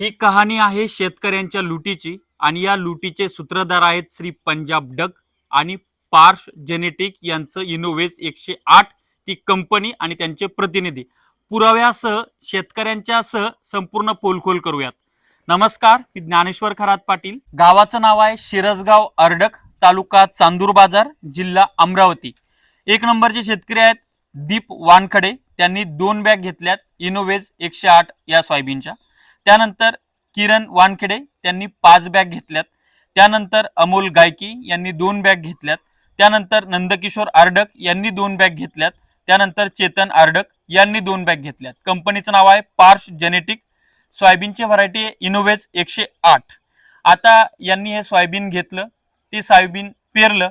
ही कहाणी आहे शेतकऱ्यांच्या लुटीची आणि या लुटीचे सूत्रधार आहेत श्री पंजाब डग आणि पार्श जेनेटिक यांचं इनोवेज एकशे आठ ती कंपनी आणि त्यांचे प्रतिनिधी. पुराव्यासह शेतकऱ्यांच्यासह संपूर्ण पोलखोल करूयात. नमस्कार मी ज्ञानेश्वर खरात पाटील. गावाचं नाव आहे शिरसगाव अर्डक तालुका चांदूर बाजार जिल्हा अमरावती. एक नंबरचे शेतकरी आहेत दीप वानखडे. त्यांनी दोन बॅग घेतल्यात इनोवेज एकशे आठ या सोयाबीनच्या. त्यानंतर किरण वानखेडे त्यांनी पाच बॅग घेतल्यात. त्यानंतर अमोल गायकी यांनी दोन बॅग घेतल्यात. त्यानंतर नंदकिशोर आर्डक यांनी दोन बॅग घेतल्यात. त्यानंतर चेतन आर्डक यांनी दोन बॅग घेतल्यात. कंपनीचं नाव आहे पार्श जेनेटिक. सोयाबीनची व्हरायटी आहे इनोवेज एकशे आठ. आता यांनी हे सोयाबीन घेतलं. ते सोयाबीन पेरलं.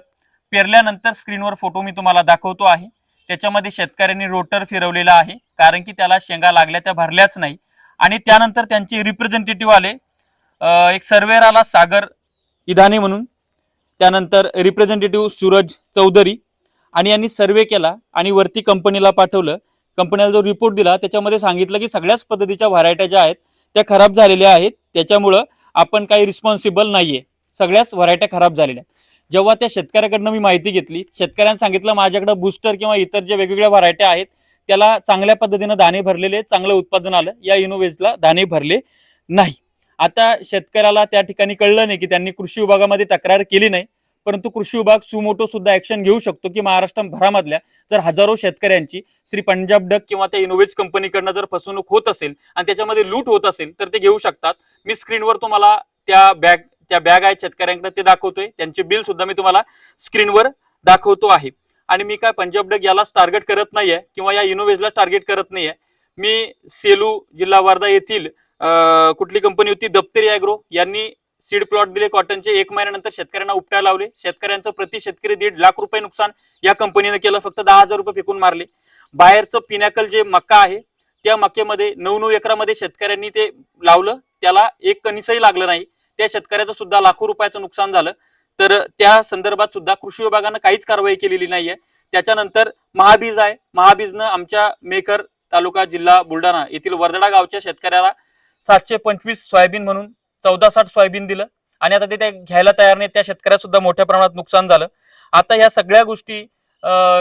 पेरल्यानंतर स्क्रीनवर फोटो मी तुम्हाला दाखवतो आहे. त्याच्यामध्ये शेतकऱ्यांनी रोटर फिरवलेला आहे. कारण की त्याला शेंगा लागल्या त्या भरल्याच नाही. आणि त्यानंतर त्यांचे रिप्रेझेंटेटिव्ह आले. एक सर्वेअर आला सागर इदाने म्हणून. त्यानंतर रिप्रेझेंटेटिव्ह सूरज चौधरी. आणि यांनी सर्वे केला आणि वरती कंपनीला पाठवलं. कंपनीला जो रिपोर्ट दिला त्याच्यामध्ये सांगितलं की सगळ्याच पद्धतीच्या व्हरायट्या ज्या आहेत त्या खराब झालेल्या आहेत. त्याच्यामुळं आपण काही रिस्पॉन्सिबल नाहीये. सगळ्याच व्हरायट्या खराब झालेल्या आहेत. जेव्हा त्या शेतकऱ्याकडनं मी माहिती घेतली शेतकऱ्यांनी सांगितलं माझ्याकडे बूस्टर किंवा इतर ज्या वेगवेगळ्या व्हरायट्या आहेत त्याला चांगल्या पद्धतीनं दाणे भरलेले चांगलं उत्पादन आलं. या इनोवेजला दाणे भरले नाही. आता शेतकऱ्याला त्या ठिकाणी कळलं नाही की त्यांनी कृषी विभागामध्ये तक्रार केली नाही परंतु कृषी विभाग सुमोटो सुद्धा ऍक्शन घेऊ शकतो की महाराष्ट्रभरामधल्या जर हजारो शेतकऱ्यांची श्री पंजाब डक किंवा त्या इनोवेज कंपनीकडनं जर फसवणूक होत असेल आणि त्याच्यामध्ये लूट होत असेल तर ते घेऊ शकतात. मी स्क्रीनवर तुम्हाला त्या बॅग त्या बॅग आहेत शेतकऱ्यांकडे ते दाखवतोय. त्यांचे बिल सुद्धा मी तुम्हाला स्क्रीनवर दाखवतो आहे. आणि मी काय पंजाब डग यालाच टार्गेट करत नाहीये किंवा या इनोवेजला टार्गेट करत नाहीये. मी सेलू जिल्हा वर्धा येथील कुठली कंपनी होती? दप्तरी अॅग्रो यांनी सीड प्लॉट दिले कॉटनचे एक महिन्यानंतर शेतकऱ्यांना उपटा लावले. शेतकऱ्यांचं प्रति शेतकरी दीड लाख रुपये नुकसान या कंपनीने केलं. फक्त दहा हजार रुपये फेकून मारले. बाहेरचं पिनॅकल जे मक्का आहे त्या मक्केमध्ये नऊ नऊ एकरामध्ये शेतकऱ्यांनी ते लावलं. त्याला एक कणीसही लागलं नाही. त्या शेतकऱ्याचं सुद्धा लाखो रुपयाचं नुकसान झालं. तर त्या संदर्भात सुद्धा कृषी विभागानं काहीच कारवाई केलेली नाहीये. त्याच्यानंतर महाबीज आहे. महाबीजनं आमच्या मेकर तालुका जिल्हा बुलढाणा येथील वर्दडा गावच्या शेतकऱ्याला सातशे पंचवीस सोयाबीन म्हणून चौदा साठ सोयाबीन दिलं आणि आता ते त्या घ्यायला तयार नाही त्या शेतकऱ्या सुद्धा मोठ्या प्रमाणात नुकसान झालं. आता ह्या सगळ्या गोष्टी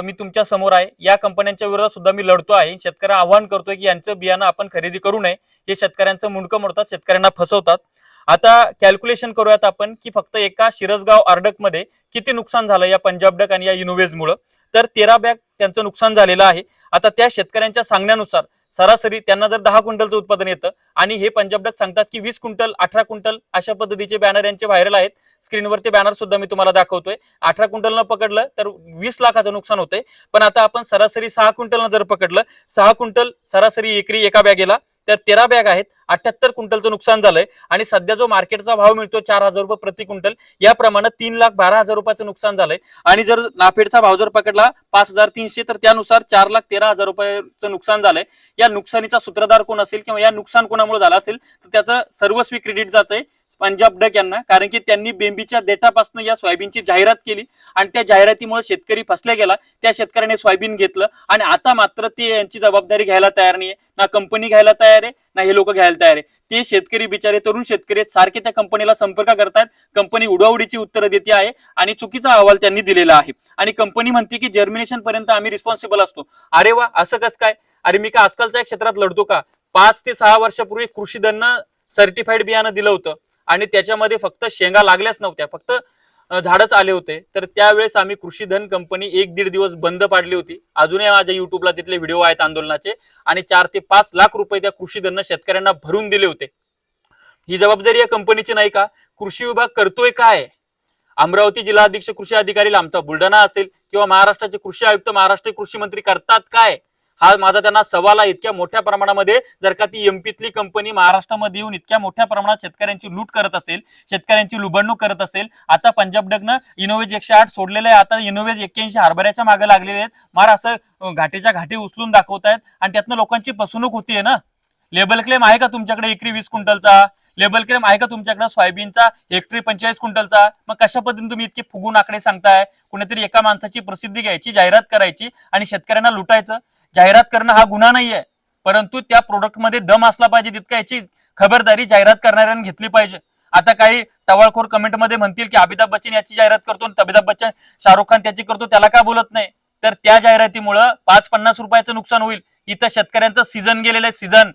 मी तुमच्यासमोर आहे. या कंपन्यांच्या विरोधात सुद्धा मी लढतो आहे. शेतकऱ्या आव्हान करतोय की यांचं बियाणं आपण खरेदी करू नये. हे शेतकऱ्यांचं मुंडकं मोडतात शेतकऱ्यांना फसवतात. आता कॅल्क्युलेशन करूयात आपण की फक्त एका शिरसगाव आर्डकमध्ये किती नुकसान झालं या पंजाब डक आणि या इनोवेजमुळं? तर तेरा बॅग त्यांचं नुकसान झालेलं आहे. आता त्या शेतकऱ्यांच्या सांगण्यानुसार सरासरी त्यांना जर दहा क्विंटलचं उत्पादन येतं आणि हे पंजाब डक सांगतात की वीस क्विंटल अठरा क्विंटल अशा पद्धतीचे बॅनर यांचे व्हायरल आहेत. स्क्रीनवर ते बॅनर सुद्धा मी तुम्हाला दाखवतोय. अठरा क्विंटलनं पकडलं तर वीस लाखाचं नुकसान होतंय. पण आता आपण सरासरी सहा क्विंटलनं जर पकडलं सहा क्विंटल सरासरी एकरी एका बॅगेला त्या तेरा बॅग आहेत. अठ्याहत्तर क्विंटलचं नुकसान झालंय. आणि सध्या जो मार्केटचा भाव मिळतो चार हजार रुपये प्रति क्विंटल याप्रमाणे तीन लाख बारा हजार रुपयाचं नुकसान झालंय. आणि जर नाफेडचा भाव जर पकडला पाच हजार तीनशे तर त्यानुसार चार लाख तेरा हजार रुपयाचं नुकसान झालंय. या नुकसानीचा सूत्रधार कोण असेल किंवा या नुकसान कोणामुळे झालं असेल तर त्याचं सर्वस्वी क्रेडिट जातंय. पंजाब डक यांना कारण की त्यांनी बेंबीच्या देठापासून या सोयाबीनची जाहिरात केली आणि त्या जाहिरातीमुळे शेतकरी फसल्या गेला. त्या शेतकऱ्याने सोयाबीन घेतलं आणि आता मात्र ते यांची जबाबदारी घ्यायला तयार नाहीये. ना कंपनी घ्यायला तयार आहे ना हे लोक घ्यायला तयार आहे. ते शेतकरी बिचारे तरुण शेतकरी सारखे त्या कंपनीला संपर्क करतायत. कंपनी उडाउडीची उत्तरं देते आहे आणि चुकीचा अहवाल त्यांनी दिलेला आहे. आणि कंपनी म्हणते की जर्मिनेशन पर्यंत आम्ही रिस्पॉन्सिबल असतो. अरे वा असं कसं काय? अरे मी का आजकालच्या क्षेत्रात लढतो का? पाच ते सहा वर्षापूर्वी कृषी दलनं सर्टिफाईड बियाणं दिलं होतं. आणि त्याच्यामध्ये फक्त शेंगा लागल्याच नव्हत्या. फक्त झाडच आले होते. तर त्यावेळेस आम्ही कृषी धन कंपनी एक दीड दिवस बंद पाडली होती. अजूनही माझ्या युट्यूबला तिथले व्हिडिओ आहेत आंदोलनाचे. आणि चार ते पाच लाख रुपये त्या कृषी धननं शेतकऱ्यांना भरून दिले होते. ही जबाबदारी या कंपनीची नाही का? कृषी विभाग करतोय काय? अमरावती जिल्हा अधीक्षक कृषी अधिकारी आमचा बुलढाणा असेल किंवा महाराष्ट्राचे कृषी आयुक्त महाराष्ट्र कृषी मंत्री करतात काय? हा माझा त्यांना सवाल आहे इतक्या मोठ्या प्रमाणामध्ये जर का ती एमपीतली कंपनी महाराष्ट्रामध्ये येऊन इतक्या मोठ्या प्रमाणात शेतकऱ्यांची लूट करत असेल शेतकऱ्यांची लुबडणूक करत असेल आता पंजाब डगनं इनोवेज एकशे आठ सोडलेलं आहे आता इनोवेज एक्क्याऐंशी हरभऱ्याच्या मागे लागलेले आहेत मार असं घाटीच्या घाटी उचलून दाखवतायत आणि त्यातनं लोकांची फसवणूक होतीये ना? लेबल क्लेम आहे का तुमच्याकडे एकरी वीस क्विंटलचा? लेबल क्लेम आहे का तुमच्याकडे सोयाबीनचा हेक्टरी पंचेचाळीस क्विंटलचा? मग कशा पद्धतीने तुम्ही इतके फुगून आकडे सांगताय? कुणीतरी एका माणसाची प्रसिद्धी घ्यायची जाहिरात करायची आणि शेतकऱ्यांना लुटायचं? जाहिरात करणं हा गुन्हा नाहीये. परंतु त्या प्रोडक्टमध्ये दम असला पाहिजे तितका याची खबरदारी जाहिरात करणाऱ्यांनी घेतली पाहिजे. आता काही टवाळखोर कमेंटमध्ये म्हणतील की अमिताभ बच्चन याची जाहिरात करतो अमिताभ बच्चन शाहरुख खान त्याची करतो त्याला का बोलत नाही? तर त्या जाहिरातीमुळं पाच पन्नास रुपयाचं नुकसान होईल. इथं शेतकऱ्यांचं सीझन गेलेलं आहे सीझन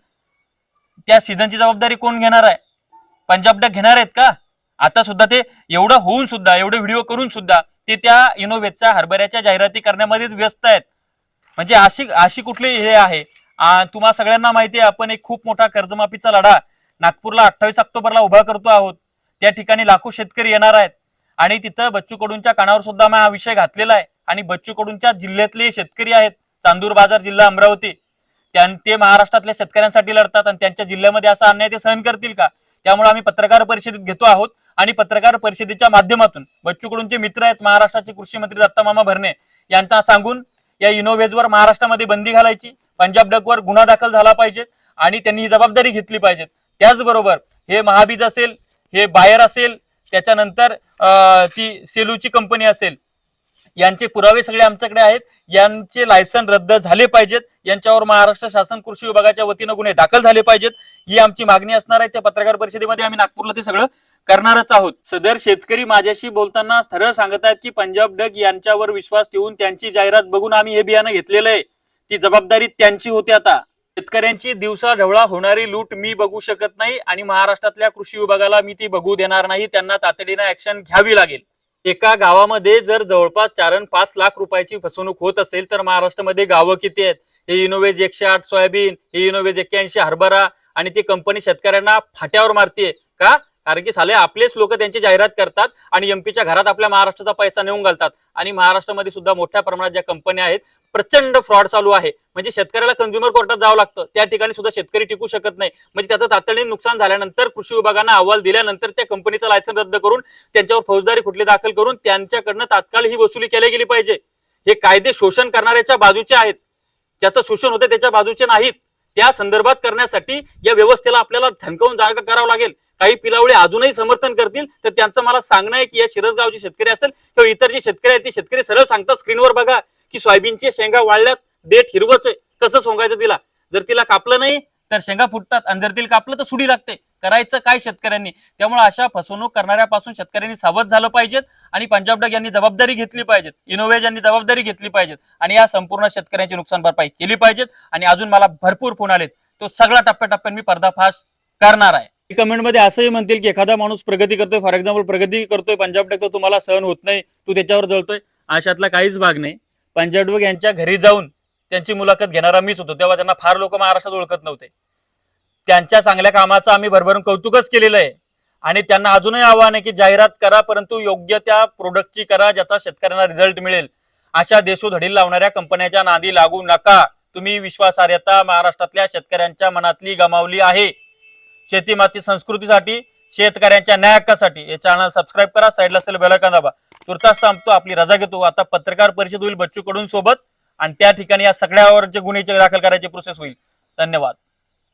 त्या सीझनची जबाबदारी कोण घेणार आहे? पंजाब डक घेणार आहेत का? आता सुद्धा ते एवढं होऊन सुद्धा एवढे व्हिडिओ करून सुद्धा ते त्या इनोव्हेटच्या हरभऱ्याच्या जाहिराती करण्यामध्येच व्यस्त आहेत. म्हणजे अशी अशी कुठली हे आहे. तुम्हाला तुम्हा सगळ्यांना माहिती आहे आपण एक खूप मोठा कर्जमाफीचा लढा नागपूरला अठ्ठावीस ऑक्टोबरला उभा करतो आहोत. त्या ठिकाणी लाखो शेतकरी येणार आहेत. आणि तिथं बच्चू कडूंच्या कानावर सुद्धा मी हा विषय घातलेला आहे. आणि बच्चू कडूंच्या जिल्ह्यातले शेतकरी आहेत. चांदूर बाजार जिल्हा अमरावती. ते महाराष्ट्रातल्या शेतकऱ्यांसाठी लढतात आणि त्यांच्या जिल्ह्यामध्ये असा अन्याय ते सहन करतील का? त्यामुळे आम्ही पत्रकार परिषदेत घेतो आहोत. आणि पत्रकार परिषदेच्या माध्यमातून बच्चू कडूंचे मित्र आहेत महाराष्ट्राचे कृषी मंत्री दत्तामामा भरणे यांना सांगून या इनोव्हेजवर महाराष्ट्रामध्ये बंदी घालायची पंजाब डकवर गुन्हा दाखल झाला पाहिजे आणि त्यांनी ही जबाबदारी घेतली पाहिजे त्याचबरोबर हे महाबीज असेल हे बायर असेल त्याच्यानंतर ती सेलूची कंपनी असेल यांचे पुरावे सगळे आमच्याकडे आहेत. यांचे लायसन रद्द झाले पाहिजेत. यांच्यावर महाराष्ट्र शासन कृषी विभागाच्या वतीनं गुन्हे दाखल झाले पाहिजेत. ही आमची मागणी असणार आहे. त्या पत्रकार परिषदेमध्ये आम्ही नागपूरला ते सगळं करणारच आहोत. सदर शेतकरी माझ्याशी बोलताना सरळ सांगत आहेत की पंजाब डग यांच्यावर विश्वास ठेवून त्यांची जाहिरात बघून आम्ही हे बियाणं घेतलेलं आहे. ती जबाबदारी त्यांची होती आता. शेतकऱ्यांची दिवसा ढवळा होणारी लूट मी बघू शकत नाही आणि महाराष्ट्रातल्या कृषी विभागाला मी ती बघू देणार नाही. त्यांना तातडीनं ऍक्शन घ्यावी लागेल. एका गावामध्ये जर जवळपास चार पाच लाख रुपयाची फसवणूक होत असेल तर महाराष्ट्रामध्ये गावं किती आहेत? हे इनोव्हेज एकशे आठ सोयाबीन हे इनोव्हेज एक्क्याऐंशी हरभरा आणि ती कंपनी शेतकऱ्यांना फाट्यावर मारतीये. का? कारण की साले आपलेच लोक त्यांची जाहिरात करतात आणि एमपीच्या घरात आपल्या महाराष्ट्राचा पैसा नेऊन घालतात. आणि महाराष्ट्रामध्ये सुद्धा मोठ्या प्रमाणात ज्या कंपन्या आहेत प्रचंड फ्रॉड चालू आहे. म्हणजे शेतकऱ्याला कंझ्युमर कोर्टात जावं लागतं. त्या ठिकाणी सुद्धा शेतकरी टिकू शकत नाही. म्हणजे त्याचं तातडीने नुकसान झाल्यानंतर कृषी विभागानं अहवाल दिल्यानंतर त्या कंपनीचं लायसन रद्द करून त्यांच्यावर फौजदारी कुठली दाखल करून त्यांच्याकडनं तात्काळ ही वसुली केली गेली पाहिजे. हे कायदे शोषण करणाऱ्याच्या बाजूचे आहेत. ज्याचं शोषण होतं त्याच्या बाजूचे नाहीत. त्या संदर्भात करण्यासाठी या व्यवस्थेला आपल्याला धनकवून जागा करावं लागेल. काही पिलावळे अजूनही समर्थन करतील तर त्यांचं मला सांगणं आहे की या शिरसगावचे शेतकरी असेल किंवा इतर जे शेतकरी आहेत ते शेतकरी सरळ सांगतात स्क्रीनवर बघा की सोयाबीनचे शेंगा वाढल्यात देठ हिरवच आहे. कसं सोंगायचं तिला? जर तिला कापलं नाही तर शेंगा फुटतात आणि जर तिला कापलं तर सुडी लागते. करायचं काय शेतकऱ्यांनी? त्यामुळे अशा फसवणूक करणाऱ्यापासून शेतकऱ्यांनी सावध झालं पाहिजेत आणि पंजाब डग यांनी जबाबदारी घेतली पाहिजेत. इनोव्हेज यांनी जबाबदारी घेतली पाहिजेत आणि या संपूर्ण शेतकऱ्यांची नुकसान भरपाई केली पाहिजेत आणि अजून मला भरपूर फोन आलेत. तो सगळा टप्प्याटप्प्याने मी पर्दाफाश करणार आहे. कमेंटमध्ये असंही म्हणतील की एखादा माणूस प्रगती करतोय फॉर एक्झाम्पल प्रगती करतोय पंजाब डग तुम्हाला सहन होत नाही तू त्याच्यावर जळतोय अशातला काहीच भाग नाही. पंजाब डग यांच्या घरी जाऊन त्यांची मुलाखत घेणारा मीच होतो तेव्हा त्यांना फार लोक महाराष्ट्रात ओळखत नव्हते. त्यांच्या चांगल्या कामाचं आम्ही भरभरून कौतुकच केलेलं आहे. आणि त्यांना अजूनही आव्हान आहे की जाहिरात करा परंतु योग्य त्या प्रोडक्टची करा ज्याचा शेतकऱ्यांना रिझल्ट मिळेल. अशा देशोधडील लावणाऱ्या कंपन्याच्या नादी लागू नका. तुम्ही विश्वासार्हता महाराष्ट्रातल्या शेतकऱ्यांच्या मनातली गमावली आहे. शेती माती संस्कृतीसाठी शेतकऱ्यांच्या न्याय हक्कासाठी हे चॅनल सबस्क्राईब करा साईडला असेल बेलायकॉन दाबा. तुर्तास थांबतो आपली रजा घेतो. आता पत्रकार परिषद होईल बच्चू कडून सोबत. आणि त्या ठिकाणी या सगळ्यावर गुन्हे दाखल करायची प्रोसेस होईल. धन्यवाद.